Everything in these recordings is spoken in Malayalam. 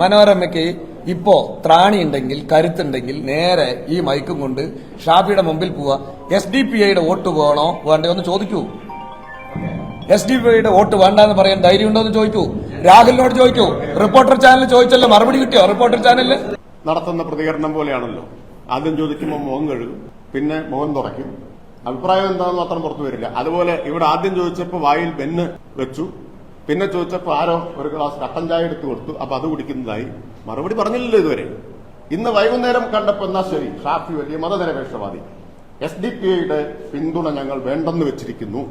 മനോരമയ്ക്ക് ഇപ്പോ ത്രാണി ഉണ്ടെങ്കിൽ കരുത്തുണ്ടെങ്കിൽ നേരെ ഈ മൈക്കും കൊണ്ട് ഷാഫിയുടെ മുമ്പിൽ പോവാ. എസ് ഡി പി ഐയുടെ വോട്ട് പോകണോ വേണ്ടേ എന്ന് ചോദിക്കൂ. എസ് ഡി പി ഐയുടെ വോട്ട് വേണ്ട എന്ന് പറയാൻ ധൈര്യം ഉണ്ടോ എന്ന് ചോദിക്കൂ. രാഹുലിനോട് ചോദിക്കൂ. റിപ്പോർട്ടർ ചാനൽ ചോദിച്ചല്ലോ മറുപടി കിട്ടിയോ റിപ്പോർട്ടർ ചാനലിൽ നടത്തുന്ന പ്രതികരണം പോലെയാണല്ലോ. ആദ്യം ചോദിക്കുമ്പോൾ മുഖം കഴുകും പിന്നെ മുഖം തുറയ്ക്കും അഭിപ്രായം എന്താണെന്ന് മാത്രം പുറത്തു വരില്ല. അതുപോലെ ഇവിടെ ആദ്യം ചോദിച്ചപ്പോൾ വായിൽ ബെന്ന് വെച്ചു. പിന്നെ ചോദിച്ചപ്പോൾ ആരോ ഒരു ഗ്ലാസ് കട്ടൻ ചായ എടുത്തു കൊടുത്തു. അപ്പൊ അത് കുടിക്കുന്നതായി മറുപടി പറഞ്ഞില്ലല്ലോ ഇതുവരെ. ഇന്ന് വൈകുന്നേരം കണ്ടപ്പോൾ എന്നാ ശരി? ഷാഫി വലിയ മതനിരപേക്ഷവാദി. എസ് ഡി പി ഐയുടെ പിന്തുണ ഞങ്ങൾ വേണ്ടെന്ന് വെച്ചിരിക്കുന്നു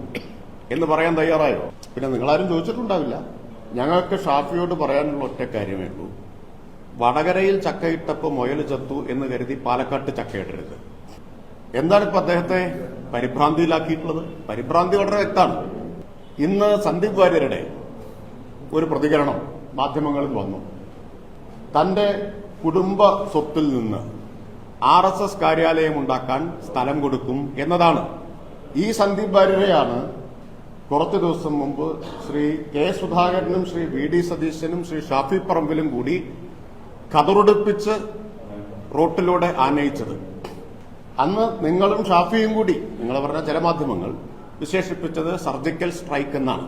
എന്ന് പറയാൻ തയ്യാറായോ? പിന്നെ നിങ്ങളാരും ചോദിച്ചിട്ടുണ്ടാവില്ല. ഞങ്ങൾക്ക് ഷാഫിയോട് പറയാനുള്ള ഒറ്റ കാര്യമേ ഉള്ളൂ. വടകരയിൽ ചക്കയിട്ടപ്പോൾ മുയൽ ചത്തു എന്ന് കരുതി പാലക്കാട്ട് ചക്കയിടരുത്. എന്താണ് ഇപ്പൊ അദ്ദേഹത്തെ പരിഭ്രാന്തിയിലാക്കിയിട്ടുള്ളത്? പരിഭ്രാന്തി വളരെ വ്യക്തമാണ്. ഇന്ന് സന്ദീപ് വാര്യരുടെ ഒരു പ്രതികരണം മാധ്യമങ്ങളിൽ വന്നു. തന്റെ കുടുംബ സ്വത്തിൽ നിന്ന് ആർ എസ് എസ് കാര്യാലയം ഉണ്ടാക്കാൻ സ്ഥലം കൊടുക്കും എന്നതാണ്. ഈ സന്ദീപ് വാര്യരെയാണ് കുറച്ചു ദിവസം മുമ്പ് ശ്രീ കെ സുധാകരനും ശ്രീ വി ഡി സതീശനും ശ്രീ ഷാഫി പറമ്പിലും കൂടി കതറുടുപ്പിച്ച് റോട്ടിലൂടെ ആനയിച്ചത്. അന്ന് നിങ്ങളും ഷാഫിയും കൂടി നിങ്ങൾ പറഞ്ഞ ചില മാധ്യമങ്ങൾ വിശേഷിപ്പിച്ചത് സർജിക്കൽ സ്ട്രൈക്ക് എന്നാണ്.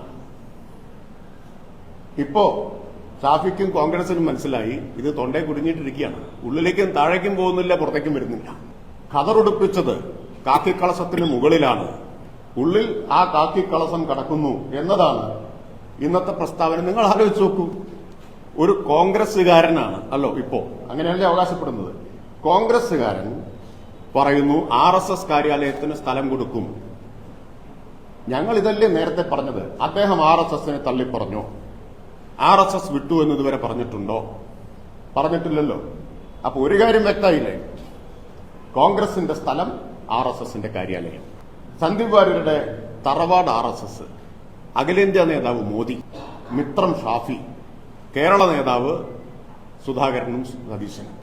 ഇപ്പോ ഷാഫിക്കും കോൺഗ്രസിനും മനസ്സിലായി ഇത് തൊണ്ടയെ കുടുങ്ങിയിട്ടിരിക്കുകയാണ്. ഉള്ളിലേക്കും താഴേക്കും പോകുന്നില്ല പുറത്തേക്കും വരുന്നില്ല. കതറുടുപ്പിച്ചത് കാക്കിക്കളസത്തിന് മുകളിലാണ്. ഉള്ളിൽ ആ കാക്കിക്കളസം കടക്കുന്നു എന്നതാണ് ഇന്നത്തെ പ്രസ്താവന. നിങ്ങൾ ആലോചിച്ച് നോക്കൂ. ഒരു കോൺഗ്രസ്സുകാരനാണ് അല്ലോ ഇപ്പോ. അങ്ങനെയല്ലേ അവകാശപ്പെടുന്നത്? കോൺഗ്രസ്സുകാരൻ പറയുന്നു ആർ എസ് എസ് കാര്യാലയത്തിന് സ്ഥലം കൊടുക്കും. ഞങ്ങൾ ഇതല്ലേ നേരത്തെ പറഞ്ഞത്. അദ്ദേഹം ആർ എസ് എസിനെ തള്ളിപ്പറഞ്ഞോ. ആർ എസ് എസ് വിട്ടു എന്നതുവരെ പറഞ്ഞിട്ടുണ്ടോ? പറഞ്ഞിട്ടില്ലല്ലോ. അപ്പൊ ഒരു കാര്യം വ്യക്തമായില്ലേ? കോൺഗ്രസിന്റെ സ്ഥലം ആർ എസ് എസിന്റെ കാര്യാലയം. സന്ദീപ് വാര്യരുടെ തറവാട് ആർ എസ് എസ് അഖിലേന്ത്യാ നേതാവ് മോദി മിത്രം ഷാഫി കേരള നേതാവ് സുധാകരനും സതീശനും.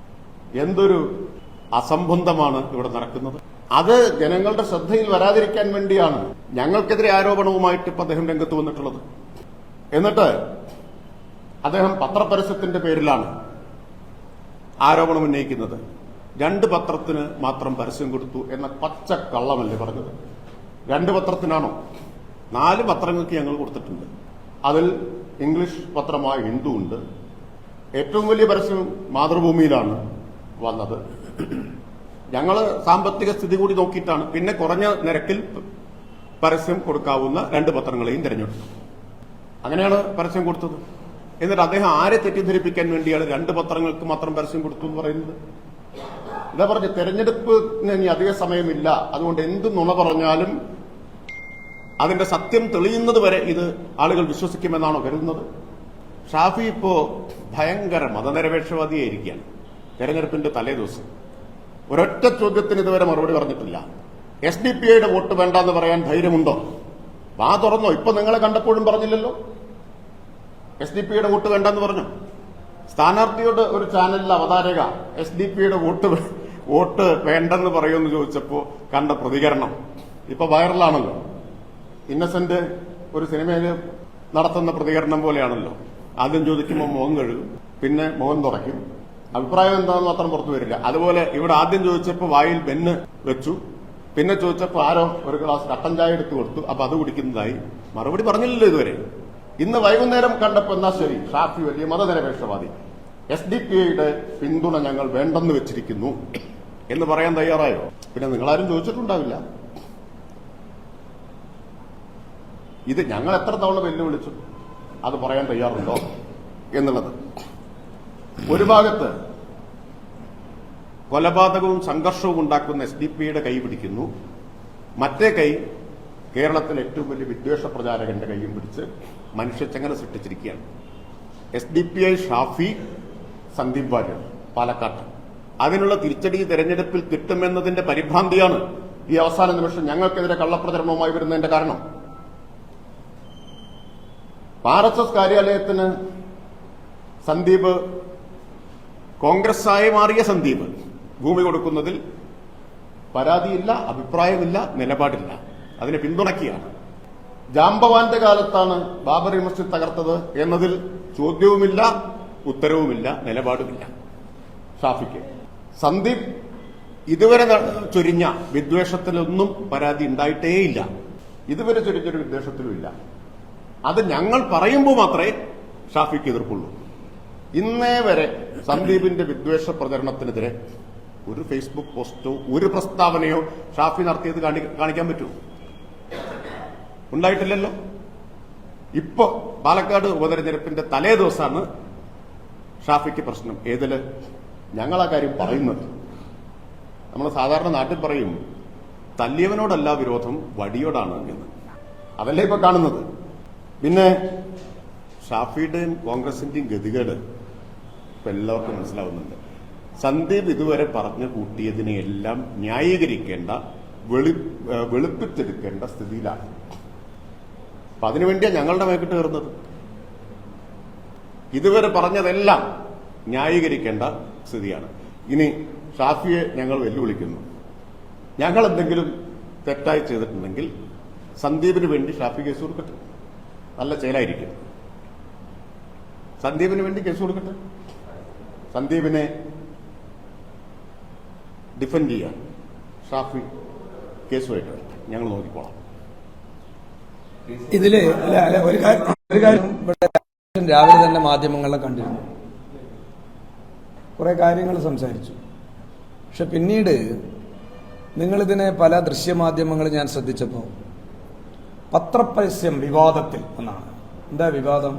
എന്തൊരു അസംബന്ധമാണ് ഇവിടെ നടക്കുന്നത്? അത് ജനങ്ങളുടെ ശ്രദ്ധയിൽ വരാതിരിക്കാൻ വേണ്ടിയാണ് ഞങ്ങൾക്കെതിരെ ആരോപണവുമായിട്ട് ഇപ്പൊ അദ്ദേഹം രംഗത്ത് വന്നിട്ടുള്ളത്. എന്നിട്ട് അദ്ദേഹം പത്രപരസ്യത്തിന്റെ പേരിലാണ് ആരോപണം ഉന്നയിക്കുന്നത്. രണ്ട് പത്രത്തിന് മാത്രം പരസ്യം കൊടുത്തു എന്ന പച്ച കള്ളമല്ലേ പറഞ്ഞത്? രണ്ട് പത്രത്തിനാണോ? നാല് പത്രങ്ങൾക്ക് ഞങ്ങൾ കൊടുത്തിട്ടുണ്ട്. അതിൽ ഇംഗ്ലീഷ് പത്രമായ ഹിന്ദു ഉണ്ട്. ഏറ്റവും വലിയ പരസ്യം മാതൃഭൂമിയിലാണ് വന്നത്. ഞങ്ങൾ സാമ്പത്തിക സ്ഥിതി കൂടി നോക്കിയിട്ടാണ്. പിന്നെ കുറഞ്ഞ നിരക്കിൽ പരസ്യം കൊടുക്കാവുന്ന രണ്ട് പത്രങ്ങളെയും തിരഞ്ഞെടുത്തു. അങ്ങനെയാണ് പരസ്യം കൊടുത്തത്. എന്നിട്ട് അദ്ദേഹം ആരെ തെറ്റിദ്ധരിപ്പിക്കാൻ വേണ്ടിയാണ് രണ്ട് പത്രങ്ങൾക്ക് മാത്രം പരസ്യം കൊടുത്തു എന്ന് പറയുന്നത്? ഇതാ പറഞ്ഞ തെരഞ്ഞെടുപ്പിന് ഇനി അധിക സമയമില്ല. അതുകൊണ്ട് എന്ത് നുണ പറഞ്ഞാലും അതിന്റെ സത്യം തെളിയുന്നത് വരെ ഇത് ആളുകൾ വിശ്വസിക്കുമെന്നാണോ കരുതുന്നത്? ഷാഫി ഇപ്പോ ഭയങ്കര മതനിരപേക്ഷവാദിയായിരിക്കുകയാണ് തെരഞ്ഞെടുപ്പിന്റെ തലേദിവസം ഒരൊറ്റ ചോദ്യത്തിന് ഇതുവരെ മറുപടി പറഞ്ഞിട്ടില്ല. എസ് ഡി പി ഐയുടെ വോട്ട് വേണ്ടെന്ന് പറയാൻ ധൈര്യമുണ്ടോ? വാ തുറന്നോ. ഇപ്പൊ നിങ്ങളെ കണ്ടപ്പോഴും പറഞ്ഞില്ലല്ലോ. എസ് ഡി പിയുടെ വോട്ട് വേണ്ടെന്ന് പറഞ്ഞു. സ്ഥാനാർത്ഥിയോട് ഒരു ചാനലിൽ അവതാരക എസ് ഡി പിയുടെ വോട്ട് വോട്ട് വേണ്ടെന്ന് പറയുമെന്ന് ചോദിച്ചപ്പോ കണ്ട പ്രതികരണം. ഇപ്പൊ വൈറലാണല്ലോ. ഇന്നസെന്റ് ഒരു സിനിമയിൽ നടത്തുന്ന പ്രതികരണം പോലെയാണല്ലോ. ആദ്യം ചോദിക്കുമ്പോൾ മുഖം കഴുകും പിന്നെ മുഖം തുറയ്ക്കും അഭിപ്രായം എന്താണെന്ന് മാത്രം പുറത്തു വരില്ല. അതുപോലെ ഇവിടെ ആദ്യം ചോദിച്ചപ്പോൾ വായിൽ ബെന്ന് വെച്ചു. പിന്നെ ചോദിച്ചപ്പോൾ ആരോ ഒരു ഗ്ലാസ് കട്ടൻ ചായ എടുത്തു കൊടുത്തു. അപ്പൊ അത് കുടിക്കുന്നതായി മറുപടി പറഞ്ഞില്ലല്ലോ ഇതുവരെ. ഇന്ന് വൈകുന്നേരം കണ്ടപ്പോൾ എന്നാ ശരി? ഷാഫി വലിയ മതനിരപേക്ഷവാദി. എസ് ഡി പി ഐയുടെ പിന്തുണ ഞങ്ങൾ വേണ്ടെന്ന് വെച്ചിരിക്കുന്നു. എന്ന് പറയാൻ തയ്യാറായോ? പിന്നെ നിങ്ങളാരും ചോദിച്ചിട്ടുണ്ടാവില്ല. ഇത് ഞങ്ങൾ എത്ര തവണ വെല്ലുവിളിച്ചു? അത് പറയാൻ തയ്യാറുണ്ടോ? എന്നുള്ളത്. ഒരു ഭാഗത്ത് കൊലപാതകവും സംഘർഷവും ഉണ്ടാക്കുന്ന എസ് ഡി പിയുടെ കൈ പിടിക്കുന്നു. മറ്റേ കൈ കേരളത്തിലെ ഏറ്റവും വലിയ വിദ്വേഷ പ്രചാരകന്റെ കൈയും പിടിച്ച് മനുഷ്യച്ചങ്ങല സൃഷ്ടിച്ചിരിക്കുകയാണ്. S D P I Shafi Sandeep Varier പാലക്കാട്ട്. അതിനുള്ള തിരിച്ചടി തെരഞ്ഞെടുപ്പിൽ കിട്ടുമെന്നതിന്റെ പരിഭ്രാന്തിയാണ് ഈ അവസാന നിമിഷം ഞങ്ങൾക്കെതിരെ കള്ളപ്രചരണവുമായി വരുന്നതിന്റെ കാരണം. ആർ എസ് എസ് കാര്യാലയത്തിന് സന്ദീപ് കോൺഗ്രസ്സായി മാറിയ സന്ദീപ് ഭൂമി കൊടുക്കുന്നതിൽ പരാതിയില്ല അഭിപ്രായമില്ല നിലപാടില്ല. അതിനെ പിന്തുണയ്ക്കുകയാണ്. ജാംബവാന്റെ കാലത്താണ് ബാബറി മസ്ജിദ് തകർത്തത് എന്നതിൽ ചോദ്യവുമില്ല ഉത്തരവുമില്ല നിലപാടുമില്ല. ഷാഫിക്ക്. സന്ദീപ് ഇതുവരെ ചൊരിഞ്ഞ വിദ്വേഷത്തിലൊന്നും പരാതി ഉണ്ടായിട്ടേയില്ല. ഇതുവരെ ചൊരിഞ്ഞൊരു വിദ്വേഷത്തിലുമില്ല. അത് ഞങ്ങൾ പറയുമ്പോൾ മാത്രമേ ഷാഫിക്ക് എതിർപ്പുള്ളൂ. ഇന്നേ വരെ സന്ദീപിന്റെ വിദ്വേഷ പ്രചരണത്തിനെതിരെ ഒരു ഫേസ്ബുക്ക് പോസ്റ്റോ ഒരു പ്രസ്താവനയോ ഷാഫി നടത്തിയത് കാണിക്കാൻ പറ്റുമോ ഉണ്ടായിട്ടില്ലല്ലോ. ഇപ്പോ പാലക്കാട് ഉപതെരഞ്ഞെടുപ്പിന്റെ തലേ ദിവസമാണ് ഷാഫിക്ക് പ്രശ്നം. ഏതിൽ? ഞങ്ങൾ ആ കാര്യം പറയുന്നത്. നമ്മൾ സാധാരണ നാട്ടിൽ പറയും തല്ലിയവനോടല്ല വിരോധം വടിയോടാണ് എന്ന്. അതല്ലേ ഇപ്പൊ കാണുന്നത്? പിന്നെ ഷാഫിയുടെയും കോൺഗ്രസിന്റെയും ഗതികേട് ഇപ്പൊ എല്ലാവർക്കും മനസ്സിലാവുന്നുണ്ട്. സന്ദീപ് ഇതുവരെ പറഞ്ഞു കൂട്ടിയതിനെയെല്ലാം ന്യായീകരിക്കേണ്ട വെളി വെളുപ്പിച്ചെടുക്കേണ്ട സ്ഥിതിയിലാണ്. അപ്പൊ അതിനുവേണ്ടിയാണ് ഞങ്ങളുടെ മേക്കിട്ട് കയറുന്നത്. ഇതുവരെ പറഞ്ഞതെല്ലാം ന്യായീകരിക്കേണ്ട സ്ഥിതിയാണ്. ഇനി ഷാഫിയെ ഞങ്ങൾ വെല്ലുവിളിക്കുന്നു. ഞങ്ങൾ എന്തെങ്കിലും തെറ്റായി ചെയ്തിട്ടുണ്ടെങ്കിൽ സന്ദീപിന് വേണ്ടി ഷാഫി കേസ് കൊടുക്കട്ടെ. നല്ല ചേലായിരിക്കും. സന്ദീപിന് വേണ്ടി കേസ് കൊടുക്കട്ടെ. സന്ദീപിനെ ഡിഫെൻഡ് ചെയ്യാൻ ഷാഫി കേസുമായിട്ട് ഞങ്ങൾ നോക്കിക്കോളാം. ഇതിൽ ഒരു രാവിലെ തന്നെ മാധ്യമങ്ങളെ കണ്ടിരുന്നു. കുറെ കാര്യങ്ങൾ സംസാരിച്ചു. പക്ഷെ പിന്നീട് നിങ്ങളിതിനെ പല ദൃശ്യമാധ്യമങ്ങൾ ഞാൻ ശ്രദ്ധിച്ചപ്പോൾ പത്രപരസ്യം വിവാദത്തിൽ എന്നാണ്. എന്താ വിവാദം?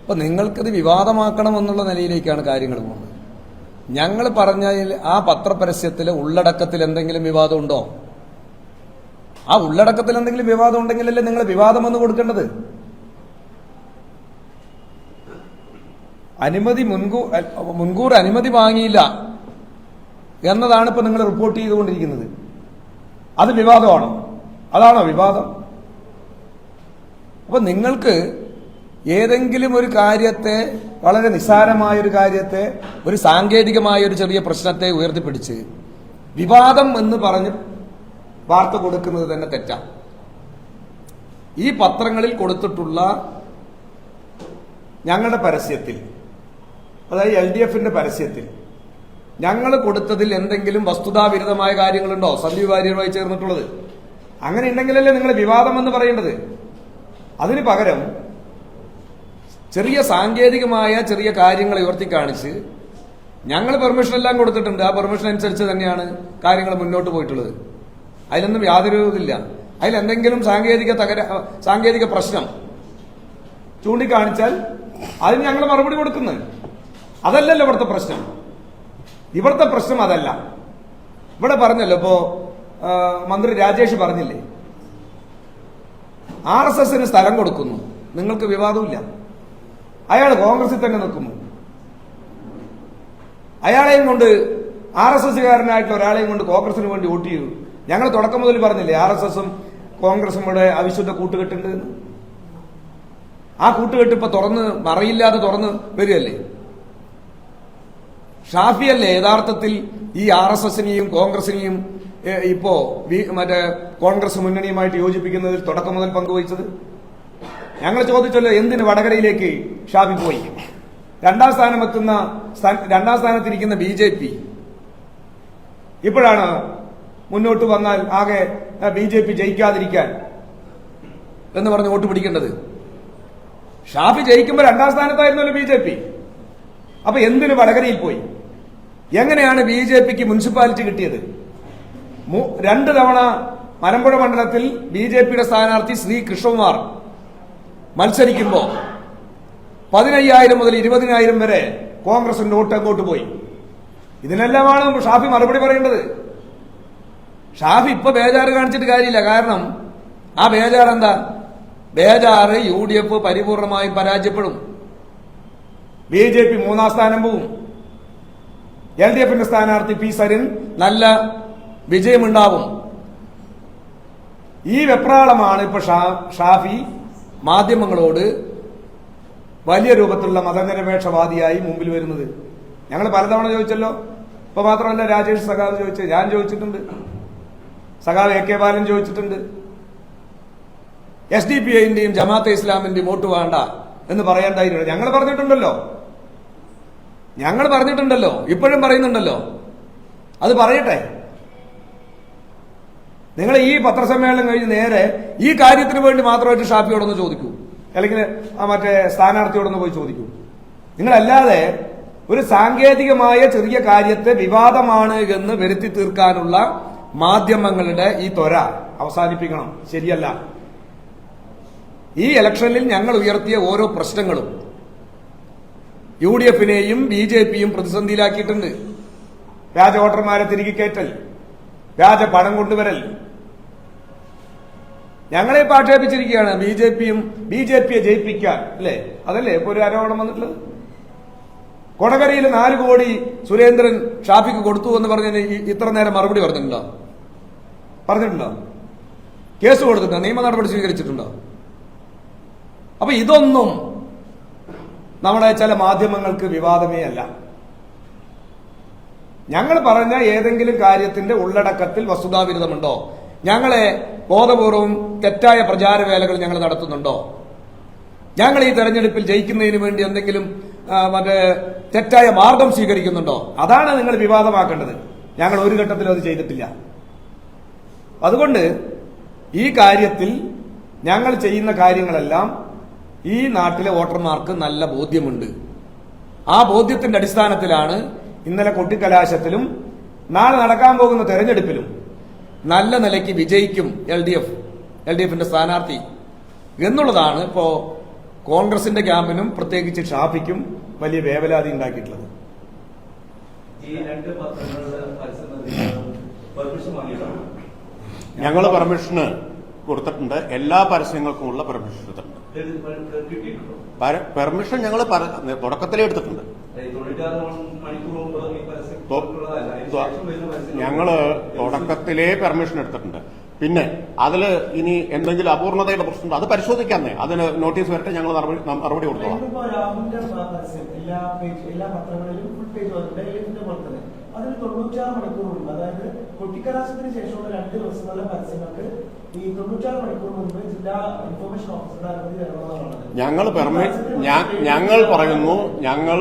അപ്പൊ നിങ്ങൾക്കിത് വിവാദമാക്കണം എന്നുള്ള നിലയിലേക്കാണ് കാര്യങ്ങൾ പോകുന്നത്. ഞങ്ങൾ പറഞ്ഞതിൽ ആ പത്രപരസ്യത്തിലെ ഉള്ളടക്കത്തിൽ എന്തെങ്കിലും വിവാദം ഉണ്ടോ? ആ ഉള്ളടക്കത്തിൽ എന്തെങ്കിലും വിവാദം ഉണ്ടെങ്കിലല്ലേ നിങ്ങൾ വിവാദം വന്ന് കൊടുക്കേണ്ടത്? അനുമതി മുൻകൂർ മുൻകൂർ അനുമതി വാങ്ങിയില്ല എന്നതാണ് ഇപ്പൊ നിങ്ങൾ റിപ്പോർട്ട് ചെയ്തുകൊണ്ടിരിക്കുന്നത്. അത് വിവാദമാണോ? അതാണോ വിവാദം? അപ്പൊ നിങ്ങൾക്ക് ഏതെങ്കിലും ഒരു കാര്യത്തെ വളരെ നിസ്സാരമായ ഒരു കാര്യത്തെ ഒരു സാങ്കേതികമായ ഒരു ചെറിയ പ്രശ്നത്തെ ഉയർത്തിപ്പിടിച്ച് വിവാദം എന്ന് പറഞ്ഞ് വാർത്ത കൊടുക്കുന്നത് തന്നെ തെറ്റാണ് ഈ പത്രങ്ങളിൽ കൊടുത്തിട്ടുള്ള ഞങ്ങളുടെ പരസ്യത്തിൽ അതായത് എൽ ഡി എഫിന്റെ പരസ്യത്തിൽ ഞങ്ങൾ കൊടുത്തതിൽ എന്തെങ്കിലും വസ്തുതാവിരുദ്ധമായ കാര്യങ്ങളുണ്ടോ? സന്ദീപ് വാര്യരുമായി ചേർന്നിട്ടുള്ളത്. അങ്ങനെ ഉണ്ടെങ്കിലല്ലേ നിങ്ങൾ വിവാദം എന്ന് പറയേണ്ടത്. അതിന് പകരം ചെറിയ സാങ്കേതികമായ ചെറിയ കാര്യങ്ങൾ ഉയർത്തി കാണിച്ച് ഞങ്ങൾ പെർമിഷൻ എല്ലാം കൊടുത്തിട്ടുണ്ട്. ആ പെർമിഷൻ അനുസരിച്ച് തന്നെയാണ് കാര്യങ്ങൾ മുന്നോട്ട് പോയിട്ടുള്ളത്. അതിലൊന്നും യാതൊരു ഇതില്ല. അതിലെന്തെങ്കിലും സാങ്കേതിക തകര സാങ്കേതിക പ്രശ്നം ചൂണ്ടിക്കാണിച്ചാൽ അതിന് ഞങ്ങൾ മറുപടി കൊടുക്കുന്നത് അതല്ലല്ലോ ഇവിടുത്തെ പ്രശ്നം. ഇവിടുത്തെ പ്രശ്നം അതല്ല. ഇവിടെ പറഞ്ഞല്ലോ ഇപ്പോ മന്ത്രി രാജേഷ് പറഞ്ഞില്ലേ? ആർ എസ് എസിന് സ്ഥലം കൊടുക്കുന്നു. നിങ്ങൾക്ക് വിവാദമില്ല അയാൾ കോൺഗ്രസിൽ തന്നെ നിൽക്കുന്നു. അയാളെയും കൊണ്ട് ആർ എസ് എസ്സുകാരനായിട്ടുള്ള ഒരാളെയും കൊണ്ട് കോൺഗ്രസിന് വേണ്ടി വോട്ട് ചെയ്തു. ഞങ്ങൾ തുടക്കം മുതൽ പറഞ്ഞില്ലേ ആർ എസ് എസും കോൺഗ്രസും ഇവിടെ അവിശുദ്ധ കൂട്ടുകെട്ടുണ്ട് ആ കൂട്ടുകെട്ട് ഇപ്പൊ തുറന്ന് മറയില്ലാതെ തുറന്ന് വരികയല്ലേ? ഷാഫിയല്ലേ യഥാർത്ഥത്തിൽ ഈ ആർ എസ് എസിനെയും കോൺഗ്രസിനെയും ഇപ്പോ മറ്റേ കോൺഗ്രസ് മുന്നണിയുമായിട്ട് യോജിപ്പിക്കുന്നതിൽ തുടക്കം മുതൽ പങ്കുവഹിച്ചത്? ഞങ്ങൾ ചോദിച്ചല്ലോ എന്തിന് വടകരയിലേക്ക് ഷാഫി പോയി? രണ്ടാം സ്ഥാനം എത്തുന്ന രണ്ടാം സ്ഥാനത്തിരിക്കുന്ന ബി ജെ പി. ഇപ്പോഴാണ് മുന്നോട്ട് വന്നാൽ ആകെ ബി ജെ പി ജയിക്കാതിരിക്കാൻ. എന്ന് പറഞ്ഞ് വോട്ട് പിടിക്കേണ്ടത്? ഷാഫി ജയിക്കുമ്പോൾ രണ്ടാം സ്ഥാനത്തായിരുന്നല്ലോ ബി ജെ പി. അപ്പൊ എന്തിനു വടകരയിൽ പോയി? എങ്ങനെയാണ് ബി ജെ പിക്ക് മുനിസിപ്പാലിറ്റി കിട്ടിയത്? രണ്ട് തവണ മലമ്പുഴ മണ്ഡലത്തിൽ ബി ജെ പിയുടെ സ്ഥാനാർത്ഥി ശ്രീ കൃഷ്ണകുമാർ മത്സരിക്കുമ്പോൾ പതിനയ്യായിരം മുതൽ ഇരുപതിനായിരം വരെ കോൺഗ്രസ് നോട്ട് അങ്ങോട്ട് പോയി. ഇതിനെല്ലാമാണ് ഷാഫി മറുപടി പറയേണ്ടത്. ഷാഫി ഇപ്പൊ ബേജാറ് കാണിച്ചിട്ട് കാര്യമില്ല. കാരണം ആ ബേജാർ എന്താ ബേജാറ് യു ഡി എഫ് പരിപൂർണമായും പരാജയപ്പെടും. ബി ജെ പി മൂന്നാം സ്ഥാനം പോവും. എൽ ഡി എഫിന്റെ സ്ഥാനാർത്ഥി പി സരിൻ നല്ല വിജയമുണ്ടാവും. ഈ വെപ്രാളമാണ് ഇപ്പൊ ഷാഫി മാധ്യമങ്ങളോട് വലിയ രൂപത്തിലുള്ള മതനിരപേക്ഷവാദിയായി മുമ്പിൽ വരുന്നത്. ഞങ്ങൾ പലതവണ ചോദിച്ചല്ലോ. ഇപ്പൊ മാത്രമല്ല രാജേഷ് സഖാവ് ചോദിച്ചത്. ഞാൻ ചോദിച്ചിട്ടുണ്ട്. സഖാവ് എ കെ ബാലൻ ചോദിച്ചിട്ടുണ്ട് എസ് ഡി പി ഐന്റെയും ജമാഅത്തെ ഇസ്ലാമിന്റെയും വോട്ട് വേണ്ട എന്ന് പറയേണ്ടായിരുന്നു ഞങ്ങൾ പറഞ്ഞിട്ടുണ്ടല്ലോ. ഞങ്ങൾ പറഞ്ഞിട്ടുണ്ടല്ലോ. ഇപ്പോഴും പറയുന്നുണ്ടല്ലോ. അത് പറയട്ടെ. നിങ്ങൾ ഈ പത്രസമ്മേളനം കഴിഞ്ഞ് നേരെ ഈ കാര്യത്തിന് വേണ്ടി മാത്രമായിട്ട് ഷാഫിയോടൊന്ന് ചോദിക്കൂ. അല്ലെങ്കിൽ മറ്റേ സ്ഥാനാർത്ഥിയോടൊന്ന് പോയി ചോദിക്കൂ. നിങ്ങളല്ലാതെ ഒരു സാങ്കേതികമായ ചെറിയ കാര്യത്തെ വിവാദമാണ് എന്ന് വരുത്തി തീർക്കാനുള്ള മാധ്യമങ്ങളുടെ ഈ ത്വര അവസാനിപ്പിക്കണം. ശരിയല്ല. ഈ ഇലക്ഷനിൽ ഞങ്ങൾ ഉയർത്തിയ ഓരോ പ്രശ്നങ്ങളും യു ഡി എഫിനെയും ബി ജെ പിയും പ്രതിസന്ധിയിലാക്കിയിട്ടുണ്ട്. വ്യാജ വോട്ടർമാരെ തിരികെ കയറ്റൽ വ്യാജ പണം കൊണ്ടുവരൽ. ഞങ്ങളെ ഇപ്പൊ ആക്ഷേപിച്ചിരിക്കുകയാണ് ബി ജെ പിയും ബി ജെ പിയെ ജയിപ്പിക്കാൻ അല്ലേ? അതല്ലേ? ഇപ്പൊ ഒരു ആരോപണം വന്നിട്ടുള്ളത്. കൊടകരയിൽ നാല് കോടി സുരേന്ദ്രൻ ഷാഫിക്ക് കൊടുത്തു എന്ന് പറഞ്ഞതിന് ഇത്ര നേരം മറുപടി പറഞ്ഞിട്ടുണ്ടോ? പറഞ്ഞിട്ടുണ്ടോ? കേസ് കൊടുത്തിട്ടുണ്ടോ? നിയമ നടപടി സ്വീകരിച്ചിട്ടുണ്ടോ? അപ്പൊ ഇതൊന്നും നമ്മുടെ ചില മാധ്യമങ്ങൾക്ക് വിവാദമേ അല്ല. ഞങ്ങൾ പറഞ്ഞ ഏതെങ്കിലും കാര്യത്തിന്റെ ഉള്ളടക്കത്തിൽ വസ്തുതാവിരുദ്ധമുണ്ടോ? ഞങ്ങളെ ബോധപൂർവം തെറ്റായ പ്രചാരവേലകൾ ഞങ്ങൾ നടത്തുന്നുണ്ടോ? ഞങ്ങൾ ഈ തെരഞ്ഞെടുപ്പിൽ ജയിക്കുന്നതിന് വേണ്ടി എന്തെങ്കിലും മറ്റേ തെറ്റായ മാർഗം സ്വീകരിക്കുന്നുണ്ടോ? അതാണ് നിങ്ങൾ വിവാദമാക്കേണ്ടത്. ഞങ്ങൾ ഒരു ഘട്ടത്തിലും അത് ചെയ്തിട്ടില്ല. അതുകൊണ്ട് ഈ കാര്യത്തിൽ ഞങ്ങൾ ചെയ്യുന്ന കാര്യങ്ങളെല്ലാം ഈ നാട്ടിലെ വോട്ടർമാർക്ക് നല്ല ബോധ്യമുണ്ട്. ആ ബോധ്യത്തിന്റെ അടിസ്ഥാനത്തിലാണ് ഇന്നലെ കൊട്ടിക്കലാശത്തിലും നാളെ നടക്കാൻ പോകുന്ന തെരഞ്ഞെടുപ്പിലും നല്ല നിലയ്ക്ക് വിജയിക്കും L D F L D എഫിന്റെ സ്ഥാനാർത്ഥി എന്നുള്ളതാണ് ഇപ്പോ കോൺഗ്രസിന്റെ ക്യാമ്പിനും പ്രത്യേകിച്ച് ഷാഫിക്കും വലിയ വേവലാതി ഉണ്ടാക്കിയിട്ടുള്ളത്. ഞങ്ങൾ പെർമിഷന് കൊടുത്തിട്ടുണ്ട്. എല്ലാ പരസ്യങ്ങൾക്കുമുള്ള പെർമിഷൻ എടുത്തിട്ടുണ്ട്. പെർമിഷൻ ഞങ്ങൾ തുടക്കത്തിലേ എടുത്തിട്ടുണ്ട്. ഞങ്ങൾ തുടക്കത്തിലേ പെർമിഷൻ എടുത്തിട്ടുണ്ട്. പിന്നെ അതിൽ ഇനി എന്തെങ്കിലും അപൂർണതയുടെ പ്രശ്നം അത് പരിശോധിക്കാന്നേ. അതിന് നോട്ടീസ് വരട്ടെ ഞങ്ങൾ മറുപടി കൊടുത്തോളാം. തൊണ്ണൂറ്റാറ് മണിക്കൂർ മുൻപ് അതായത് കൊട്ടിക്കലാശത്തിന് ശേഷമുള്ള രണ്ട് ദിവസങ്ങളിലെ പരസ്യങ്ങൾക്ക് ഈ തൊണ്ണൂറ്റാറ് മണിക്കൂർ മുൻപ് ജില്ലാ ഇൻഫർമേഷൻ ഓഫീസറുടെ അനുമതി തരണമെന്നാണ് ഞങ്ങൾ ഞങ്ങൾ പറയുന്നു ഞങ്ങൾ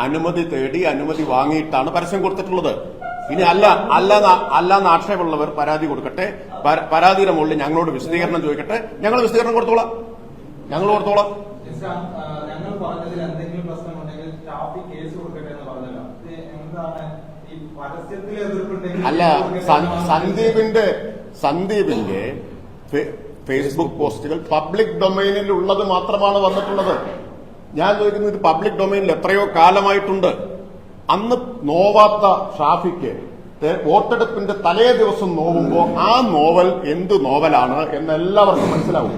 അനുമതി തേടി അനുമതി വാങ്ങിയിട്ടാണ് പരസ്യം കൊടുത്തിട്ടുള്ളത്. ഇനി അല്ല അല്ല അല്ലാന്ന് ആക്ഷേപമുള്ളവർ പരാതി കൊടുക്കട്ടെ. പര- പരാതിയുടെ മുകളിൽ ഞങ്ങളോട് വിശദീകരണം ചോദിക്കട്ടെ. ഞങ്ങൾ വിശദീകരണം കൊടുത്തോളാം. ഞങ്ങൾ കൊടുത്തോളാം. ഞങ്ങൾ എന്തെങ്കിലും പ്രശ്നമുണ്ടെങ്കിൽ കേസ് എന്ന് എന്താണ് ഈ അല്ല സന്ദീപിന്റെ സന്ദീപിന്റെ ഫേസ്ബുക്ക് പോസ്റ്റുകൾ പബ്ലിക് ഡൊമൈനിൽ ഉള്ളത് മാത്രമാണ് വന്നിട്ടുള്ളത്. ഞാൻ ചോദിക്കുന്നത് ഇത് പബ്ലിക് ഡൊമൈനിൽ എത്രയോ കാലമായിട്ടുണ്ട്. അന്ന് നോവാത്ത ഷാഫിക്ക് വോട്ടെടുപ്പിന്റെ തലേ ദിവസം നോവുമ്പോൾ ആ നോവൽ എന്ത് നോവലാണ് എന്ന് എല്ലാവർക്കും മനസ്സിലാവും.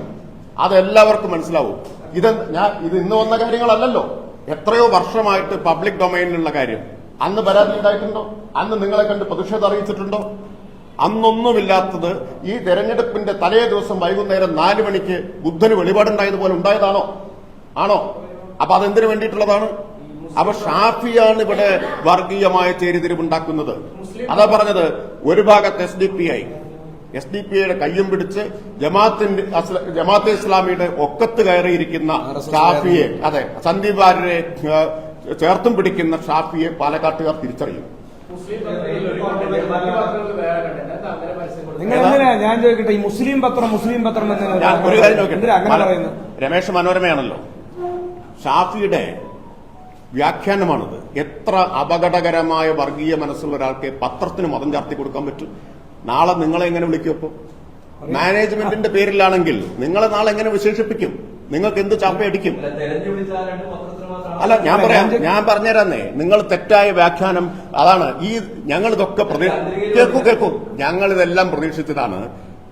അതെല്ലാവർക്കും മനസ്സിലാവും. ഇത് ഞാൻ ഇത് ഇന്ന് വന്ന കാര്യങ്ങളല്ലല്ലോ. എത്രയോ വർഷമായിട്ട് പബ്ലിക് ഡൊമൈനിലുള്ള കാര്യം. അന്ന് പരാതി ഉണ്ടായിട്ടുണ്ടോ? അന്ന് നിങ്ങളെ കണ്ട് പ്രതിഷേധം അറിയിച്ചിട്ടുണ്ടോ? അന്നൊന്നുമില്ലാത്തത് ഈ തെരഞ്ഞെടുപ്പിന്റെ തലേ ദിവസം വൈകുന്നേരം നാല് മണിക്ക് ബുദ്ധന് വെളിപാടുണ്ടായതുപോലെ ഉണ്ടായതാണോ? ആണോ? അപ്പൊ അതെന്തിനു വേണ്ടിയിട്ടുള്ളതാണ്? അപ്പൊ ഷാഫിയാണ് ഇവിടെ വർഗീയമായ ചേരിതിരിവുണ്ടാക്കുന്നത്. അതാ പറഞ്ഞത് ഒരു ഭാഗത്ത് S D P I S D P ഐയുടെ കയ്യും പിടിച്ച് ജമാഅത്തിന്റെ ജമാഅത്തെ ഇസ്ലാമിയുടെ ഒക്കത്ത് കയറിയിരിക്കുന്ന ഷാഫിയെ അതെ സന്ദീപ് ആര്യരെ ചേർത്തും പിടിക്കുന്ന ഷാഫിയെ പാലക്കാട്ടുകാർ തിരിച്ചറിയും. നിങ്ങൾ എന്തിനാ? ഞാൻ ചോദിക്കട്ടെ ഈ മുസ്ലിം പത്രം മുസ്ലിം പത്രം എന്ന് ഞാൻ ഒരു കാര്യം നോക്കട്ടെ. എന്തിനാ അങ്ങനെ മല- പറയുന്നത്? രമേശ് മനോരമയാണല്ലോ. ഷാഫിയുടെ വ്യാഖ്യാനമാണിത്. എത്ര അപകടകരമായ വർഗീയ മനസ്സുള്ള ഒരാൾക്ക് പത്രത്തിന് മതം ചാർത്തി കൊടുക്കാൻ പറ്റും? നാളെ നിങ്ങളെ എങ്ങനെ വിളിക്കും മാനേജ്മെന്റിന്റെ പേരിലാണെങ്കിൽ നിങ്ങളെ നാളെ എങ്ങനെ വിശേഷിപ്പിക്കും? നിങ്ങൾക്ക് എന്ത് ചാപ്പയടിക്കും അല്ല, ഞാൻ പറയാം. ഞാൻ- പറഞ്ഞുതരാന്നേ. നിങ്ങൾ തെറ്റായ വ്യാഖ്യാനം അതാണ് ഈ ഞങ്ങൾ ഇതൊക്കെ കേൾക്കൂ കേൾക്കൂ. ഞങ്ങൾ ഇതെല്ലാം പ്രതീക്ഷിച്ചതാണ്.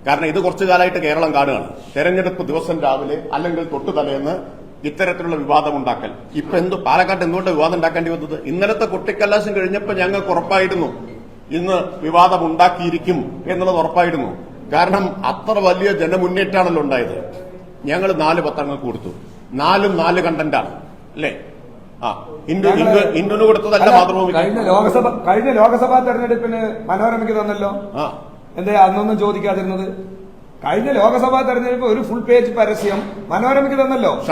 കാരണം ഇത് കുറച്ചു കാലമായിട്ട് കേരളം കാണുകയാണ് തെരഞ്ഞെടുപ്പ് ദിവസം രാവിലെ അല്ലെങ്കിൽ തൊട്ടു തലേന്ന് ഇത്തരത്തിലുള്ള വിവാദം ഉണ്ടാക്കൽ ഇപ്പൊ എന്തോ പാലക്കാട്ട് എന്തുകൊണ്ട് വിവാദം ഉണ്ടാക്കേണ്ടി വന്നത്? ഇന്നലത്തെ കൊട്ടിക്കല്ലാശം കഴിഞ്ഞപ്പോൾ ഞങ്ങൾക്ക് ഉറപ്പായിരുന്നു. ഇന്ന് വിവാദം ഉണ്ടാക്കിയിരിക്കും എന്നുള്ളത് ഉറപ്പായിരുന്നു. കാരണം അത്ര വലിയ ജനമുന്നേറ്റാണല്ലോ ഉണ്ടായത്. ഞങ്ങൾ നാല് പത്രങ്ങൾ കൊടുത്തു. നാലും നാല് കണ്ടന്റാണ്. അല്ലേ? ആ ഇന്ത്യന് കൊടുത്തതല്ല മാതൃഭൂമി. കഴിഞ്ഞ ലോകസഭ കഴിഞ്ഞ ലോകസഭാ തെരഞ്ഞെടുപ്പിന് മനോരമയ്ക്ക് തന്നല്ലോ. ആ. എന്താ അന്നൊന്നും ചോദിക്കാതിരുന്നത്? കഴിഞ്ഞ ലോക്സഭാ തെരഞ്ഞെടുപ്പ് ഒരു ഫുൾ പേജ് പരസ്യം മനോരമയ്ക്ക് തന്നല്ലോ.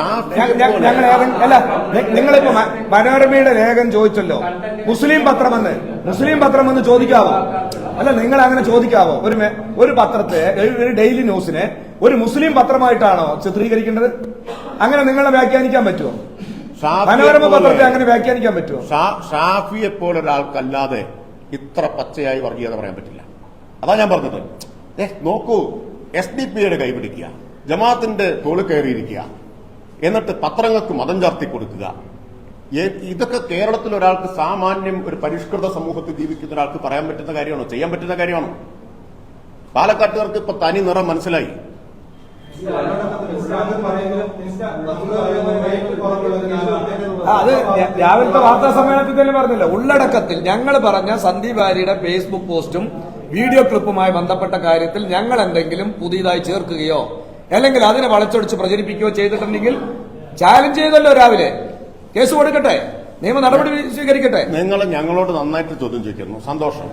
ഞങ്ങൾ അല്ല നിങ്ങളിപ്പോ മനോരമയുടെ ലേഖം ചോദിച്ചല്ലോ. മുസ്ലിം പത്രമെന്ന്. മുസ്ലിം പത്രം എന്ന് ചോദിക്കാവോ? അല്ല നിങ്ങൾ അങ്ങനെ ചോദിക്കാവോ? ഒരു ഒരു പത്രത്തെ ഒരു- ഡെയിലി ന്യൂസിനെ ഒരു മുസ്ലിം പത്രമായിട്ടാണോ ചിത്രീകരിക്കേണ്ടത്? അങ്ങനെ നിങ്ങളെ വ്യാഖ്യാനിക്കാൻ പറ്റുമോ മനോരമ പത്രത്തെ അങ്ങനെ വ്യാഖ്യാനിക്കാൻ പറ്റുമോ ഷാഫിയെ പോലെ ഒരാൾക്കല്ലാതെ ഇത്ര പച്ചയായി വർഗീയത പറയാൻ പറ്റില്ല. അതാ ഞാൻ പറഞ്ഞത്. ഏ നോക്കൂ. എസ് ഡി പി പിയുടെ കൈപിടിക്കുക ജമാഅത്തിന്റെ തോൾ കയറിയിരിക്കുക എന്നിട്ട് പത്രങ്ങൾക്ക് മതം ചാർത്തി കൊടുക്കുക. ഇതൊക്കെ കേരളത്തിൽ ഒരാൾക്ക് സാമാന്യം ഒരു പരിഷ്കൃത സമൂഹത്തിൽ ജീവിക്കുന്ന ഒരാൾക്ക് പറയാൻ പറ്റുന്ന കാര്യമാണോ? ചെയ്യാൻ പറ്റുന്ന കാര്യമാണോ? പാലക്കാട്ടുകാർക്ക് ഇപ്പൊ തനി നിറം മനസ്സിലായി. അത് രാവിലത്തെ വാർത്താ സമ്മേളനത്തിൽ തന്നെ പറഞ്ഞില്ല? ഉള്ളടക്കത്തിൽ ഞങ്ങൾ പറഞ്ഞ സന്ദീപ് ആര്യയുടെ ഫേസ്ബുക്ക് പോസ്റ്റും വീഡിയോ ക്ലിപ്പുമായി ബന്ധപ്പെട്ട കാര്യത്തിൽ ഞങ്ങൾ എന്തെങ്കിലും പുതിയതായി ചേർക്കുകയോ അല്ലെങ്കിൽ അതിനെ വളച്ചൊടിച്ച് പ്രചരിപ്പിക്കുകയോ ചെയ്തിട്ടുണ്ടെങ്കിൽ ചാലഞ്ച് ചെയ്തല്ലോ രാവിലെ. കേസ് കൊടുക്കട്ടെ? നിയമ നടപടി സ്വീകരിക്കട്ടെ? നിങ്ങൾ ഞങ്ങളോട് നന്നായിട്ട് ചോദ്യം ചോദിക്കുന്നു. സന്തോഷം.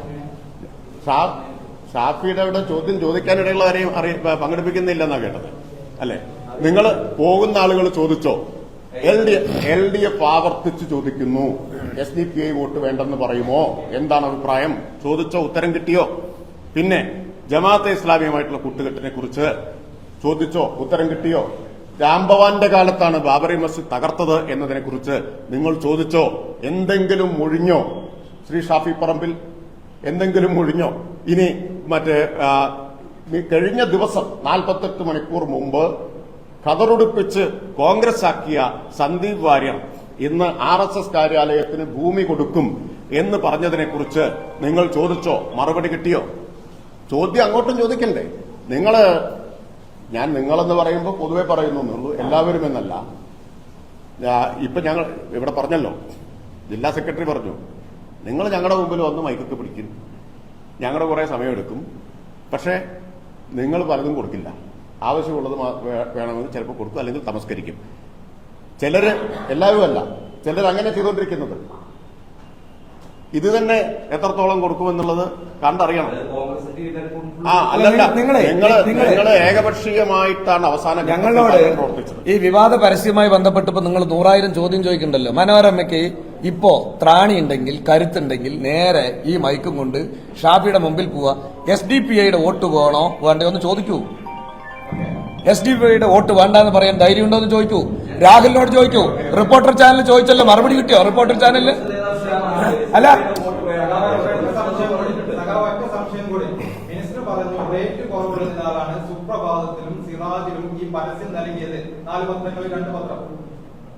ഷാഫിയുടെ അവിടെ ചോദ്യം ചോദിക്കാനിടയുള്ള ആരെയും അറിയ പങ്കെടുപ്പിക്കുന്നില്ലെന്നാ കേട്ടത്. അല്ലെ? നിങ്ങൾ പോകുന്ന ആളുകൾ ചോദിച്ചോ? L D L D F ആവർത്തിച്ച് ചോദിക്കുന്നു. S D P I vote വേണ്ടെന്ന് പറയുമോ? എന്താണ് അഭിപ്രായം? ചോദിച്ചോ? ഉത്തരം കിട്ടിയോ? പിന്നെ ജമാഅത്തെ ഇസ്ലാമിയുമായിട്ടുള്ള കൂട്ടുകെട്ടിനെ കുറിച്ച് ചോദിച്ചോ ഉത്തരം കിട്ടിയോ? രാംഭവാന്റെ കാലത്താണ് ബാബറി മസ്ജിദ് തകർത്തത് എന്നതിനെ കുറിച്ച് നിങ്ങൾ ചോദിച്ചോ? എന്തെങ്കിലും ഒഴിഞ്ഞോ ശ്രീ ഷാഫി പറമ്പിൽ എന്തെങ്കിലും ഒഴിഞ്ഞോ ഇനി മറ്റേ കഴിഞ്ഞ ദിവസം നാൽപ്പത്തെട്ട് മണിക്കൂർ മുമ്പ് കതറുടുപ്പിച്ച് കോൺഗ്രസ് ആക്കിയ സന്ദീപ് വാര്യർ ഇന്ന് ആർ എസ് എസ് കാര്യാലയത്തിന് ഭൂമി കൊടുക്കും എന്ന് പറഞ്ഞതിനെ കുറിച്ച് നിങ്ങൾ ചോദിച്ചോ? മറുപടി കിട്ടിയോ? ചോദ്യം അങ്ങോട്ടും ചോദിക്കണ്ടേ? നിങ്ങൾ ഞാൻ നിങ്ങളെന്ന് പറയുമ്പോൾ പൊതുവെ പറയുന്നു എന്നുള്ളൂ. എല്ലാവരും എന്നല്ല. ഇപ്പൊ ഞങ്ങൾ ഇവിടെ പറഞ്ഞല്ലോ. ജില്ലാ സെക്രട്ടറി പറഞ്ഞു നിങ്ങൾ ഞങ്ങളുടെ മുമ്പിൽ വന്ന് മൈക്കൊക്കെ പിടിക്കും. ഞങ്ങളുടെ കുറെ സമയമെടുക്കും. പക്ഷേ നിങ്ങൾ പലതും കൊടുക്കില്ല. ആവശ്യമുള്ളത് വേണമെങ്കിൽ ചിലപ്പോൾ കൊടുക്കും അല്ലെങ്കിൽ തമസ്കരിക്കും. ചിലര് എല്ലാവരും അല്ല ചിലർ അങ്ങനെ ചെയ്തുകൊണ്ടിരിക്കുന്നത്. ഇത് തന്നെ എത്രത്തോളം കൊടുക്കുമെന്നുള്ളത് കണ്ടറിയണം. ആ അല്ലല്ല. നിങ്ങളെ- ഏകപക്ഷീയമായിട്ടാണ് അവസാനം ഞങ്ങളോട് ഈ വിവാദ പരസ്യമായി ബന്ധപ്പെട്ടപ്പോ നിങ്ങൾ നൂറായിരം ചോദ്യം ചോദിക്കണ്ടല്ലോ. മനോരമയ്ക്ക് ഇപ്പോ ത്രാണി ഉണ്ടെങ്കിൽ കരുത്തുണ്ടെങ്കിൽ നേരെ ഈ മൈക്കും കൊണ്ട് ഷാഫിയുടെ മുമ്പിൽ പോവാ. എസ് ഡി പി ഐയുടെ വോട്ട് പോകണോ വേണ്ടയോ എന്ന് ചോദിക്കൂ. എസ് ഡി പി ഐയുടെ വോട്ട് വേണ്ടെന്ന് പറയാൻ ധൈര്യം ഉണ്ടോ എന്ന് ചോദിക്കൂ. രാഹുലിനോട് ചോദിക്കൂ. റിപ്പോർട്ടർ ചാനൽ ചോദിച്ചല്ലോ മറുപടി കിട്ടിയോ റിപ്പോർട്ടർ ചാനലിൽ അല്ല. ഒറ്റ സംശയം കൂടി സഖാവ് ഒറ്റ സംശയം കൂടി മിനിസ്റ്റർ പറഞ്ഞു റേറ്റ് കുറവുള്ളതിനാലാണ് സുപ്രഭാതത്തിലും സിറാജിലും ഈ പരസ്യം നൽകിയത് നാല് പത്രങ്ങളിൽ രണ്ട് പത്രം.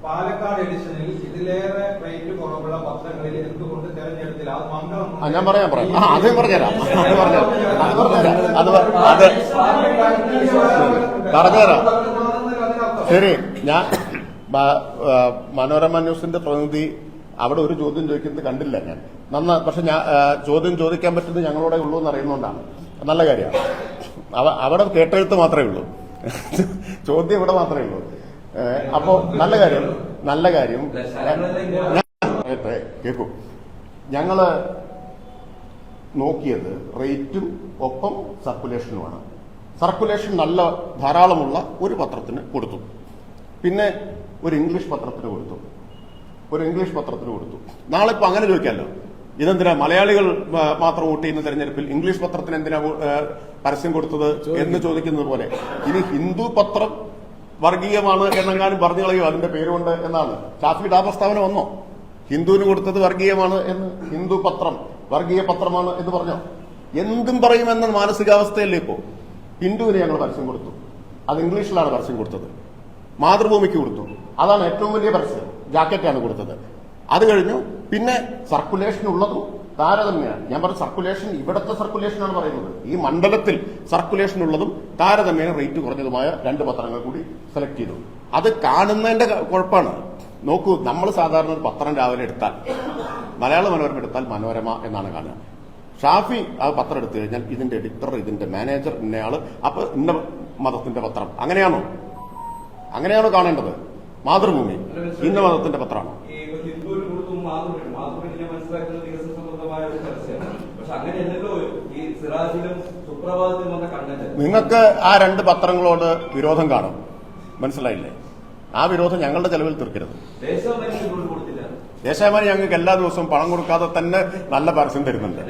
പാലക്കാട് എഡിഷനിൽ ഇതിലേറെ റേറ്റ് കുറവുള്ള പത്രങ്ങളിൽ എന്തുകൊണ്ട് തെരഞ്ഞെടുത്തില്ല? അത് മംഗളം ഞാൻ പറയാം പറയാം. അത് പറഞ്ഞുതരാം. അത് പറഞ്ഞുതരാം. അത് പറഞ്ഞുതരാം. അത് പ- അത് പറഞ്ഞുതരാം. ശരി ഞാൻ മനോരമ ന്യൂസിന്റെ പ്രതിനിധി അവിടെ ഒരു ചോദ്യം ചോദിക്കുന്നത് കണ്ടില്ല ഞാൻ. നന്ന പക്ഷെ ഞാൻ ചോദ്യം ചോദിക്കാൻ പറ്റുന്നത് ഞങ്ങളോടെ ഉള്ളൂ എന്ന് അറിയുന്നതുകൊണ്ടാണ് നല്ല കാര്യമാണ്. അവിടെ കേട്ടെഴുത്ത് മാത്രമേ ഉള്ളൂ. ചോദ്യം ഇവിടെ മാത്രമേ ഉള്ളൂ. അപ്പോ നല്ല കാര്യം നല്ല കാര്യം. കേൾക്കൂ ഞങ്ങൾ നോക്കിയത് റേറ്റും ഒപ്പം സർക്കുലേഷനുമാണ്. സർക്കുലേഷൻ നല്ല ധാരാളമുള്ള ഒരു പത്രത്തിന് കൊടുത്തു. പിന്നെ ഒരു ഇംഗ്ലീഷ് പത്രത്തിന് കൊടുത്തു. ഒരു ഇംഗ്ലീഷ് പത്രത്തിന് കൊടുത്തു. നാളെ ഇപ്പൊ അങ്ങനെ ചോദിക്കാമല്ലോ. ഇതെന്തിനാ മലയാളികൾ മാത്രം വോട്ട് ചെയ്യുന്ന തെരഞ്ഞെടുപ്പിൽ ഇംഗ്ലീഷ് പത്രത്തിന് എന്തിനാ പരസ്യം കൊടുത്തത് എന്ന് ചോദിക്കുന്നത് പോലെ ഇനി ഹിന്ദു പത്രം വർഗീയമാണ് എന്നെങ്ങാനും പറഞ്ഞു കളയോ അതിന്റെ പേരുകൊണ്ട് എന്നാണ്. ഷാഫിയുടെ ആ പ്രസ്താവന വന്നോ? ഹിന്ദുവിന് കൊടുത്തത് വർഗീയമാണ് എന്ന് ഹിന്ദു പത്രം വർഗീയ പത്രമാണ് എന്ന് പറഞ്ഞോ? എന്തും പറയുമെന്ന മാനസികാവസ്ഥയല്ലേ ഇപ്പോ? ഹിന്ദുവിന് ഞങ്ങൾ പരസ്യം കൊടുത്തു. അത് ഇംഗ്ലീഷിലാണ് പരസ്യം കൊടുത്തത്. മാതൃഭൂമിക്ക് കൊടുത്തു. അതാണ് ഏറ്റവും വലിയ പരസ്യം. ജാക്കറ്റാണ് കൊടുത്തത്. അത് കഴിഞ്ഞു. പിന്നെ സർക്കുലേഷൻ ഉള്ളതും താരതമ്യാണ് ഞാൻ പറഞ്ഞ സർക്കുലേഷൻ ഇവിടുത്തെ സർക്കുലേഷനാണ് പറയുന്നത്. ഈ മണ്ഡലത്തിൽ സർക്കുലേഷൻ ഉള്ളതും താരതമ്യേന റേറ്റ് കുറഞ്ഞതുമായ രണ്ട് പത്രങ്ങൾ കൂടി സെലക്ട് ചെയ്തു. അത് കാണുന്നതിന്റെ കുഴപ്പമാണ്. നോക്കൂ നമ്മൾ സാധാരണ ഒരു പത്രം രാവിലെ എടുത്താൽ മലയാള മനോരമ എടുത്താൽ മനോരമ എന്നാണ് കാണുക. ഷാഫി ആ പത്രം എടുത്തു കഴിഞ്ഞാൽ ഇതിന്റെ എഡിറ്റർ ഇതിന്റെ മാനേജർ ഇന്നയാൾ അപ്പൊ ഇന്ന മതത്തിന്റെ പത്രം. അങ്ങനെയാണോ? അങ്ങനെയാണോ കാണേണ്ടത്? മാതൃഭൂമി. ഇന്ന മതത്തിന്റെ പത്രമാണോ ഈ ഹിന്ദുവിന് കൊടുത്തും മാതൃഭൂമി മാതൃഭൂമി ഞാൻ മനസ്സിലാക്കുന്നത് വികസന സംബന്ധമായ ഒരു പരസ്യമാണ് പക്ഷെ അങ്ങനെയല്ലല്ലോ ഈ സിറാജിലും സുപ്രഭാതത്തിലും വന്ന കണ്ടന്റ് നിങ്ങൾക്ക് ആ രണ്ട് പത്രങ്ങളോട് വിരോധം കാണും. മനസ്സിലായില്ലേ? ആ വിരോധം ഞങ്ങളുടെ ചെലവിൽ തീർക്കരുത്. ദേശാഭിമാനി ഞങ്ങൾക്ക് എല്ലാ ദിവസവും പണം കൊടുക്കാതെ തന്നെ നല്ല പരസ്യം തരുന്നുണ്ട്.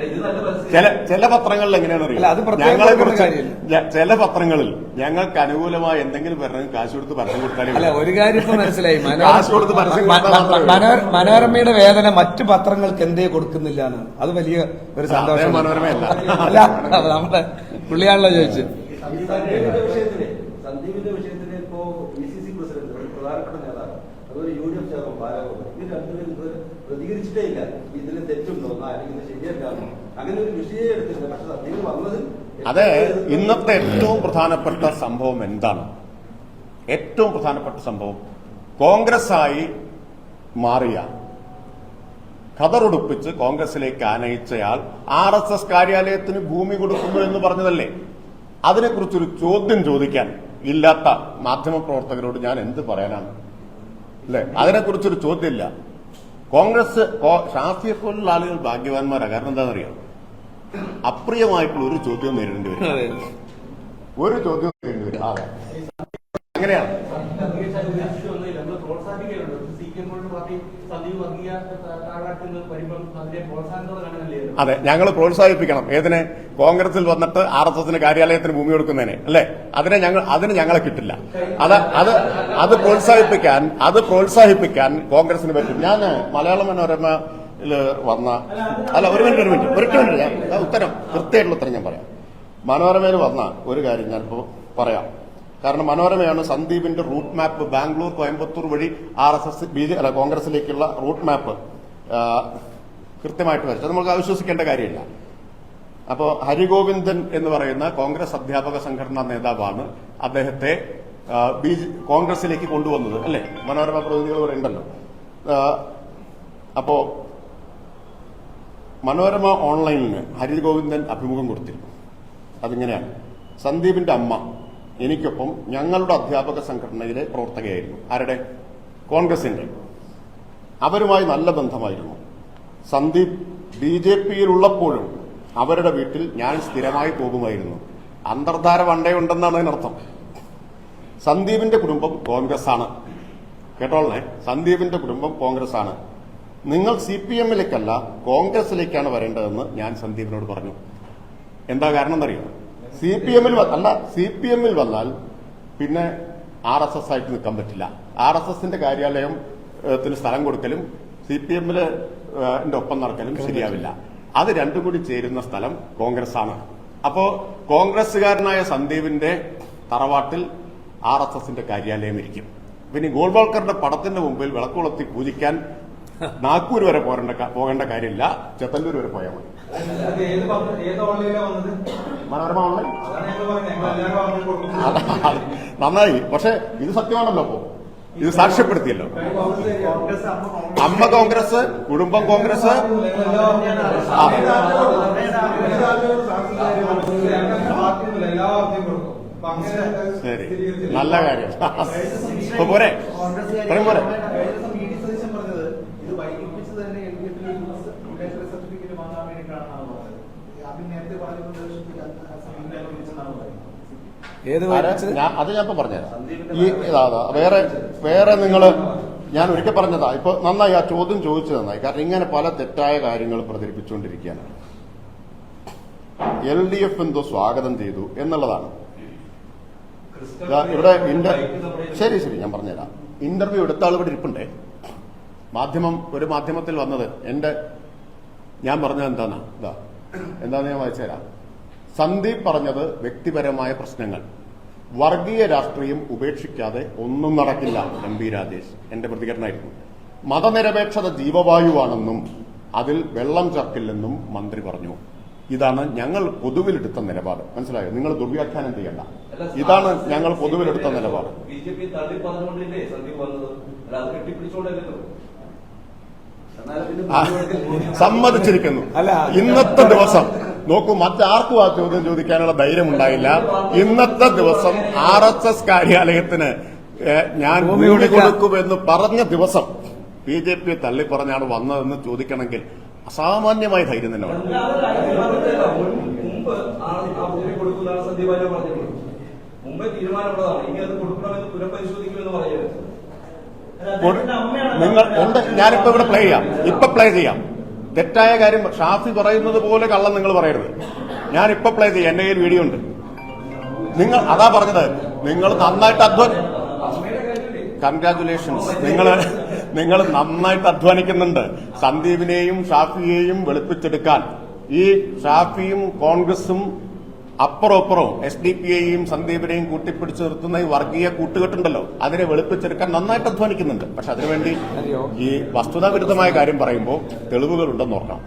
ചില ചില പത്രങ്ങളിൽ എങ്ങനെയാണെന്ന് അല്ല, അത് അറിയാം പ്രത്യേകം ഞങ്ങളെ കുറിച്ച് ചില പത്രങ്ങളിൽ ഞങ്ങൾക്ക് അനുകൂലമായ എന്തെങ്കിലും പറഞ്ഞ് കാശ് കൊടുത്ത് പരസ്യം കൊടുത്താലേ അല്ല ഒരു കാര്യം ഇപ്പൊ മനസ്സിലായി. കാശ് കൊടുത്ത് പരസ്യം മനോരമയുടെ വേദന മറ്റു പത്രങ്ങൾക്ക് എന്തേ കൊടുക്കുന്നില്ല അത് വലിയ ഒരു സന്തോഷം. മനോരമയല്ല. അല്ല നമ്മുടെ പുള്ളിയാണല്ലോ ചോദിച്ചത് സന്ദീപിന്റെ വിഷയത്തിൽ സന്ദീപിന്റെ വിഷയത്തിൽ ഇപ്പോ ബി സി സി പ്രസിഡന്റ് ഒരു പ്രധാനപ്പെട്ട നേതാവ് അതുപോലെ U D F chairman Balagopal ഇവർ രണ്ടുപേരും ഇതുവരെ പ്രതികരിച്ചിട്ടേ ഇല്ല ഇതിന് തെറ്റുണ്ടോ? ആരെങ്കിലും ശരിയല്ല. അങ്ങനെ ഒരു വിഷയം എടുത്തില്ല പക്ഷെ അദ്ദേഹം വന്നത് അതെ ഇന്നത്തെ ഏറ്റവും പ്രധാനപ്പെട്ട സംഭവം എന്താണ്? ഏറ്റവും പ്രധാനപ്പെട്ട സംഭവം കോൺഗ്രസ് ആയി മാറിയ കഥറുടുപ്പിച്ച് കോൺഗ്രസിലേക്ക് ആനയിച്ചയാൾ ആർ എസ് എസ് കാര്യാലയത്തിന് ഭൂമി കൊടുക്കുന്നു എന്ന് പറഞ്ഞതല്ലേ? അതിനെക്കുറിച്ചൊരു ചോദ്യം ചോദിക്കാൻ ഇല്ലാത്ത മാധ്യമപ്രവർത്തകരോട് ഞാൻ എന്ത് പറയാനാണ്? അല്ലെ? അതിനെക്കുറിച്ചൊരു ചോദ്യമില്ല. കോൺഗ്രസ് ഷാഫിയെ പോലുള്ള ആളുകൾ ഭാഗ്യവാന്മാരാണ് കാരണം എന്താണെന്നറിയാം? അപ്രിയമായിട്ടുള്ള ഒരു ചോദ്യം നേരിടേണ്ടി വരും. ഒരു ചോദ്യം നേരിടേണ്ടി വരും. അതെ. അങ്ങനെയാണ് നമ്മൾ പ്രോത്സാഹിപ്പിക്കുന്നുണ്ട് C P M party Sandeep വർഗീയ താഴാക്കുന്ന വരുമ്പം അതിനെ പ്രോത്സാഹനത്തോടെ അതെ ഞങ്ങൾ പ്രോത്സാഹിപ്പിക്കണം. ഏതിനെ? കോൺഗ്രസിൽ വന്നിട്ട് ആർ എസ് എസിന് കാര്യാലയത്തിന് ഭൂമി കൊടുക്കുന്നതിനെ അല്ലെ? അതിനെ ഞങ്ങൾ അതിന് ഞങ്ങളെ കിട്ടില്ല. അത് അത് അത് പ്രോത്സാഹിപ്പിക്കാൻ അത് പ്രോത്സാഹിപ്പിക്കാൻ കോൺഗ്രസിന് പറ്റും. ഞാൻ മലയാള മനോരമ വന്ന അല്ല ഒരു മിനിറ്റ് ഒരു മിനിറ്റ് ഒരു മിനിറ്റ് ഞാൻ ഉത്തരം കൃത്യമായിട്ടുള്ള ഉത്തരം ഞാൻ പറയാം. മനോരമയിൽ വന്ന ഒരു കാര്യം ഞാനിപ്പോ പറയാം. കാരണം മനോരമയാണ് സന്ദീപിന്റെ റൂട്ട് മാപ്പ് ബാംഗ്ലൂർ കോയമ്പത്തൂർ വഴി R S S B J അല്ല കോൺഗ്രസിലേക്കുള്ള റൂട്ട് മാപ്പ്. കൃത്യമായിട്ട് വരച്ചു. അത് നമുക്ക് അവിശ്വസിക്കേണ്ട കാര്യമില്ല. അപ്പോൾ ഹരിഗോവിന്ദൻ എന്ന് പറയുന്ന കോൺഗ്രസ് അധ്യാപക സംഘടനാ നേതാവാണ് അദ്ദേഹത്തെ ബി കോൺഗ്രസിലേക്ക് കൊണ്ടുവന്നത്. അല്ലേ? മനോരമ പ്രതിനിധികൾ ഇവിടെ ഉണ്ടല്ലോ. അപ്പോ മനോരമ ഓൺലൈനിന് ഹരിഗോവിന്ദൻ അഭിമുഖം കൊടുത്തിരുന്നു. അതിങ്ങനെയാണ്. സന്ദീപിന്റെ അമ്മ എനിക്കൊപ്പം ഞങ്ങളുടെ അധ്യാപക സംഘടനയിലെ പ്രവർത്തകയായിരുന്നു. ആരുടെ? കോൺഗ്രസിന്റെ. അവരുമായി നല്ല ബന്ധമായിരുന്നു. സന്ദീപ് ബി ജെ പിയിലുള്ളപ്പോഴും അവരുടെ വീട്ടിൽ ഞാൻ സ്ഥിരമായി പോകുമായിരുന്നു. അന്തർധാര വണ്ടേ ഉണ്ടെന്നാണ് അതിനർത്ഥം. സന്ദീപിന്റെ കുടുംബം കോൺഗ്രസ് ആണ് കേട്ടോളേ സന്ദീപിന്റെ കുടുംബം കോൺഗ്രസ് ആണ് നിങ്ങൾ സി പി എമ്മിലേക്കല്ല കോൺഗ്രസിലേക്കാണ് വരേണ്ടതെന്ന് ഞാൻ സന്ദീപിനോട് പറഞ്ഞു. എന്താ കാരണം എന്നറിയോ സി പി എമ്മിൽ അല്ല സി പി എമ്മിൽ വന്നാൽ പിന്നെ ആർ എസ് എസ് ആയിട്ട് നിൽക്കാൻ പറ്റില്ല. ആർ എസ് എസിന്റെ കാര്യാലയം സ്ഥലം കൊടുക്കലും സി പി എമ്മിൽ ഒപ്പം നടക്കലും ശരിയാവില്ല. അത് രണ്ടും കൂടി ചേരുന്ന സ്ഥലം കോൺഗ്രസ് ആണ് അപ്പോ കോൺഗ്രസുകാരനായ സന്ദീപിന്റെ തറവാട്ടിൽ ആർ എസ് എസിന്റെ കാര്യാലയം ഇരിക്കും. പിന്നെ ഗോൾവാൾക്കറിന്റെ ഗോൾവാൾക്കറുടെ പടത്തിന്റെ മുമ്പിൽ വിളക്കുളത്തി പൂജിക്കാൻ നാഗ്പൂർ വരെ പോരേണ്ട പോകേണ്ട കാര്യമില്ല. ചെത്തല്ലൂർ വരെ പോയാൽ മതി. മനോരമ ഓൺലൈൻ നന്നായി. പക്ഷെ ഇത് സത്യമാണല്ലോ അപ്പോ. ഇത് സാക്ഷ്യപ്പെടുത്തിയല്ലോ. അമ്മ കോൺഗ്രസ് കുടുംബം കോൺഗ്രസ്. ശരി. നല്ല കാര്യം. പോരെ. പറയും പോരെ വി ഡി സതീശൻ പറഞ്ഞത് ഇത് വൈകിപ്പിച്ചത് തന്നെ എൽ ഡി എഫിൽ സർട്ടിഫിക്കറ്റ് വാങ്ങാൻ വേണ്ടിയിട്ടാണെന്നാണ് പറഞ്ഞത് അത് നേരത്തെ പറഞ്ഞത് സമീപനം വിളിച്ചെന്നാണ് പറയുന്നത് ഏത്? ഞാൻ- അത് ഞാൻ ഇപ്പൊ പറഞ്ഞുതരാം. ഈ ഇതാ. വേറെ വേറെ നിങ്ങൾ ഞാൻ ഒരിക്കൽ പറഞ്ഞതാ. ഇപ്പൊ നന്നായി ആ ചോദ്യം ചോദിച്ചു നന്നായി. കാരണം ഇങ്ങനെ പല തെറ്റായ കാര്യങ്ങൾ പ്രചരിപ്പിച്ചുകൊണ്ടിരിക്കുകയാണ്. എൽ ഡി എഫ് എന്തോ സ്വാഗതം ചെയ്തു എന്നുള്ളതാണ്. ഇവിടെ ശരി ശരി ഞാൻ പറഞ്ഞുതരാം. ഇന്റർവ്യൂ എടുത്ത ആൾ ഇവിടെ ഇരിപ്പുണ്ടേ? മാധ്യമം ഒരു മാധ്യമത്തിൽ വന്നത് എന്റെ ഞാൻ പറഞ്ഞത് എന്താന്നാ? ഇതാ. എന്താന്ന് ഞാൻ വായിച്ചുതരാം. സന്ദീപ് പറഞ്ഞത് വ്യക്തിപരമായ പ്രശ്നങ്ങൾ. വർഗീയ രാഷ്ട്രീയം ഉപേക്ഷിക്കാതെ ഒന്നും നടക്കില്ല എം പി രാജേഷ്. എന്റെ പ്രതികരണമായിരുന്നു. മതനിരപേക്ഷത ജീവവായുവാണെന്നും അതിൽ വെള്ളം ചർക്കില്ലെന്നും മന്ത്രി പറഞ്ഞു. ഇതാണ് ഞങ്ങൾ പൊതുവിലെടുത്ത നിലപാട്. മനസ്സിലായോ? നിങ്ങൾ ദുർവ്യാഖ്യാനം ചെയ്യണ്ട. ഇതാണ് ഞങ്ങൾ പൊതുവിലെടുത്ത നിലപാട്. സമ്മതിച്ചിരിക്കുന്നു. അല്ല. ഇന്നത്തെ ദിവസം നോക്കൂ മറ്റാർക്കും ആ ചോദ്യം ചോദിക്കാനുള്ള ധൈര്യം ഉണ്ടായില്ല ഇന്നത്തെ ദിവസം ആർ എസ് എസ് കാര്യാലയത്തിന് ഞാൻ ഭൂമി കൊടുക്കുമെന്ന് പറഞ്ഞ ദിവസം ബി ജെ പി തള്ളിപ്പറഞ്ഞാണ് വന്നതെന്ന് ചോദിക്കണമെങ്കിൽ അസാമാന്യമായ ധൈര്യം തന്നെ വേണം. നിങ്ങൾ ഉണ്ട് ഞാനിപ്പോ ഇവിടെ പ്ലേ ചെയ്യാം. ഇപ്പൊ പ്ലേ ചെയ്യാം. തെറ്റായ കാര്യം ഷാഫി പറയുന്നത് പോലെ കള്ളം നിങ്ങൾ പറയരുത്. ഞാൻ ഇപ്പൊ പ്ലേ ചെയ്യാം. എന്റെ കയ്യിൽ വീഡിയോ ഉണ്ട്. നിങ്ങൾ അതാ പറഞ്ഞത്. നിങ്ങൾ നന്നായിട്ട് അധ്വാന കൺഗ്രാചുലേഷൻസ് നിങ്ങൾ നിങ്ങൾ നന്നായിട്ട് അധ്വാനിക്കുന്നുണ്ട്. സന്ദീപിനെയും ഷാഫിയെയും വെളുപ്പിച്ചെടുക്കാൻ. ഈ ഷാഫിയും കോൺഗ്രസും അപ്പുറം അപ്പുറവും എസ് ഡി പി ഐയും സന്ദീപിനെയും കൂട്ടിപ്പിടിച്ചു നിർത്തുന്ന ഈ വർഗീയ കൂട്ടുകെട്ടുണ്ടല്ലോ അതിനെ വെളുപ്പിച്ചെടുക്കാൻ നന്നായിട്ട് അധ്വാനിക്കുന്നുണ്ട്. പക്ഷെ അതിനുവേണ്ടി ഈ വസ്തുതാവിരുദ്ധമായ കാര്യം പറയുമ്പോൾ തെളിവുകളുണ്ടെന്ന് ഓർക്കണം.